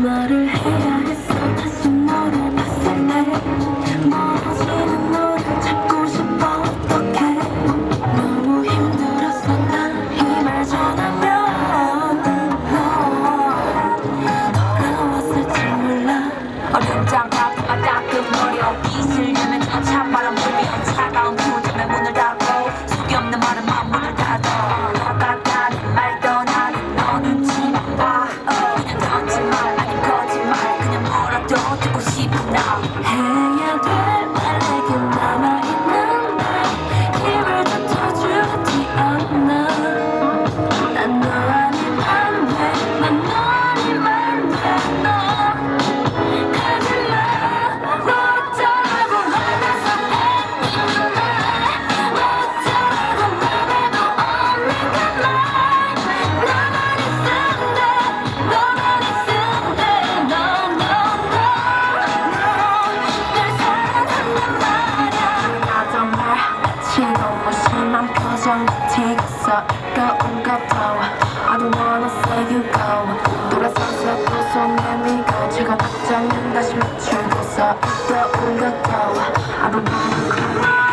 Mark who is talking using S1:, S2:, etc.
S1: 말을 해야 했어. 다시 너를 봤을 때 How you. know 돌아서서 두손 내밀고 제가 박자면 다시 맞추고서 이따 올려다와 I've been burning